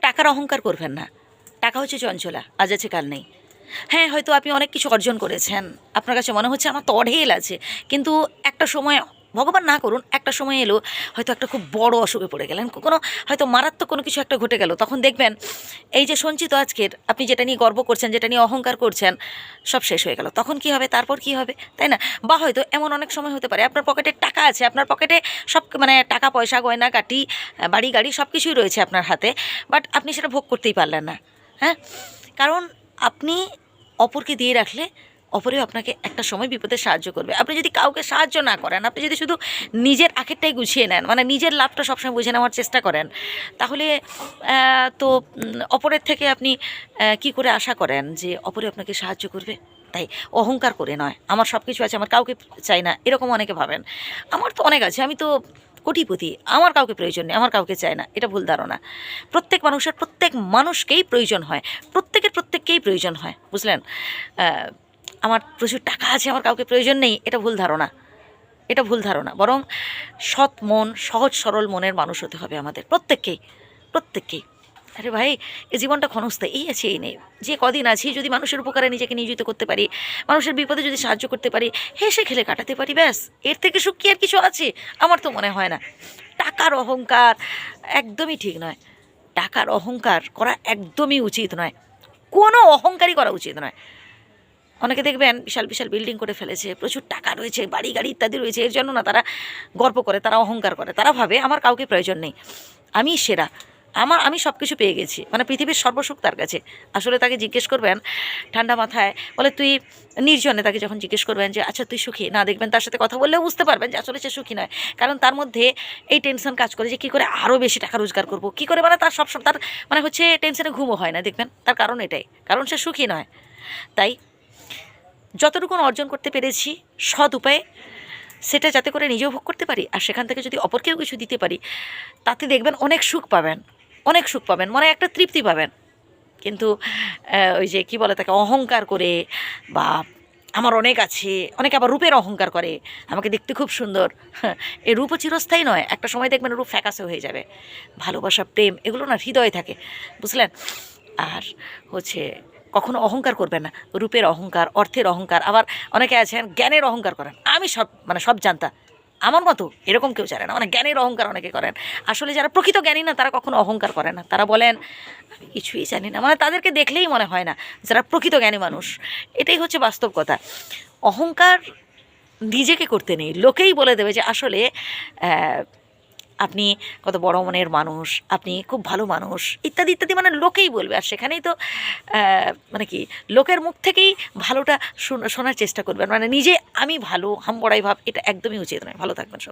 টাকার অহংকার করবেন না। টাকা হচ্ছে চঞ্চলা, আজ আছে, কাল নেই। হ্যাঁ হয়তো আপনি অনেক কিছু অর্জন করেছেন। আপনার কাছে মনে হচ্ছে আমার তো অঢেল আছে। কিন্তু একটা সময় ভগবান না করুন, একটা সময় এলো, হয়তো একটা খুব বড় অসুখে পড়ে গেলেন। কোনো, হয়তো মারাত্মক কোনো কিছু একটা ঘটে গেল। তখন দেখবেন, এই যে সঞ্চিত আজকের, আপনি যেটা নিয়ে গর্ব করছেন, যেটা নিয়ে অহংকার করছেন, সব শেষ হয়ে গেল। তখন কি হবে? তারপর কি হবে? তাই না? বা হয়তো এমন অনেক সময় হতে পারে, আপনার পকেটে টাকা আছে, আপনার পকেটে সব মানে টাকা, পয়সা, গয়না কাটি বাড়ি, গাড়ি, সব কিছুই রয়েছে আপনার হাতে, বাট আপনি সেটা ভোগ করতেই পারলেন না। হ্যাঁ? কারণ আপনি অপরকে দিয়ে রাখলে অপরেও আপনাকে একটা সময় বিপদে সাহায্য করবে। আপনি যদি কাউকে সাহায্য না করেন, আপনি যদি শুধু নিজের আখেরটাই গুছিয়ে নেন মানে নিজের লাভটা সবসময় বুঝে নেওয়ার চেষ্টা করেন, তাহলে তো অপরের থেকে আপনি কি করে আশা করেন যে অপরে আপনাকে সাহায্য করবে? তাই, অহংকার করে নয়। আমার সব কিছু আছে, আমার কাউকে চাই না, এরকম অনেকে ভাবেন। আমার তো অনেক আছে, আমি তো কোটিপতি, আমার কাউকে প্রয়োজন নেই, আমার কাউকে চাই না, এটা ভুল ধারণা। প্রত্যেক মানুষের, প্রত্যেক মানুষকেই প্রয়োজন হয়, প্রত্যেকের প্রত্যেককেই প্রয়োজন হয়, বুঝলেন? আমার প্রচুর টাকা আছে, আমার কাউকে প্রয়োজন নেই, এটা ভুল ধারণা। এটা ভুল ধারণা। বরং সৎ মন, সহজ সরল মনের মানুষ হতে হবে আমাদের, প্রত্যেককেই প্রত্যেককেই। আরে ভাই এই জীবনটা ক্ষণস্থায়ী এই আছে, এই নেই। যে কদিন আছি, যদি মানুষের উপকারে নিজেকে নিয়োজিত করতে পারি, মানুষের বিপদে যদি সাহায্য করতে পারি, হেসে খেলে কাটাতে পারি, ব্যাস। এর থেকে সুখ আর কিছু আছে? আমার তো মনে হয় না। টাকার অহংকার একদমই ঠিক নয়। টাকার অহংকার করা একদমই উচিত নয়। কোনো অহংকারই করা উচিত নয়। অনেকে দেখবেন বিশাল বিশাল বিল্ডিং করে ফেলেছে, প্রচুর টাকা রয়েছে বাড়ি গাড়ি ইত্যাদি রয়েছে, এর জন্য না তারা গর্ব করে, তারা অহংকার করে, তারা ভাবে আমার কাউকে প্রয়োজন নেই, আমি সেরা, আমার, আমি সব কিছু পেয়ে গেছি মানে পৃথিবীর সর্বসুখ তার কাছে, আসলে তাকে জিজ্ঞেস করবেন ঠান্ডা মাথায়, বলে তুই নির্জনে তাকে যখন জিজ্ঞেস করবেন যে আচ্ছা তুই সুখী? না দেখবেন তার সাথে কথা বললেও বুঝতে পারবেন যে, আসলে সে সুখী নয়, কারণ তার মধ্যে এই টেনশন কাজ করে যে, কী করে আরও বেশি টাকা রোজগার করব? কী করে মানে তার সব, তার মানে হচ্ছে টেনশনে ঘুমও হয় না, দেখবেন, তার কারণ এটাই, কারণ সে সুখী নয়, তাই যতটুকু অর্জন করতে পেরেছি, সৎ উপায়ে সেটা যাতে করে নিজেও ভোগ করতে পারি আর সেখান থেকে যদি অপরকেও কিছু দিতে পারি, তাতে দেখবেন অনেক সুখ পাবেন, অনেক সুখ পাবেন, মনে একটা তৃপ্তি পাবেন। কিন্তু ওই যে কি বলে তাকে, অহংকার করে বা আমার অনেক আছে, অনেকে আবার রূপের অহংকার করে, আমাকে দেখতে খুব সুন্দর। এই রূপও চিরস্থায়ী নয়, একটা সময় দেখবেন রূপ ফ্যাকাসে হয়ে যাবে। ভালোবাসা, প্রেম, এগুলো না হৃদয়ে থাকে, বুঝলেন? আর হচ্ছে কখনো অহংকার করবেন না। রূপের অহংকার, অর্থের অহংকার, আবার অনেকে আছেন জ্ঞানের অহংকার করেন। আমি সব মানে সব জানতা আমার মতো এরকম কেউ জানে না। মানে জ্ঞানের অহংকার অনেকে করেন। আসলে যারা প্রকৃত জ্ঞানী না, তারা কখনো অহংকার করে না। তারা বলেন কিছুই জানি না। মানে তাদেরকে দেখলেই মনে হয় না যারা প্রকৃত জ্ঞানী মানুষ। এটাই হচ্ছে বাস্তব কথা। অহংকার নিজেকে করতে নেই। লোকেই বলে দেবে যে আসলে আপনি কত বড় মনের মানুষ, আপনি খুব ভালো মানুষ, ইত্যাদি ইত্যাদি মানে লোকেই বলবে। আর সেখানেই তো মানে কি, লোকের মুখ থেকেই ভালোটা শোন- শোনার চেষ্টা করবেন। মানে নিজে আমি ভালো, হাম বড়াই ভাব, এটা একদমই উচিত নয়। ভালো থাকবেন সবাই।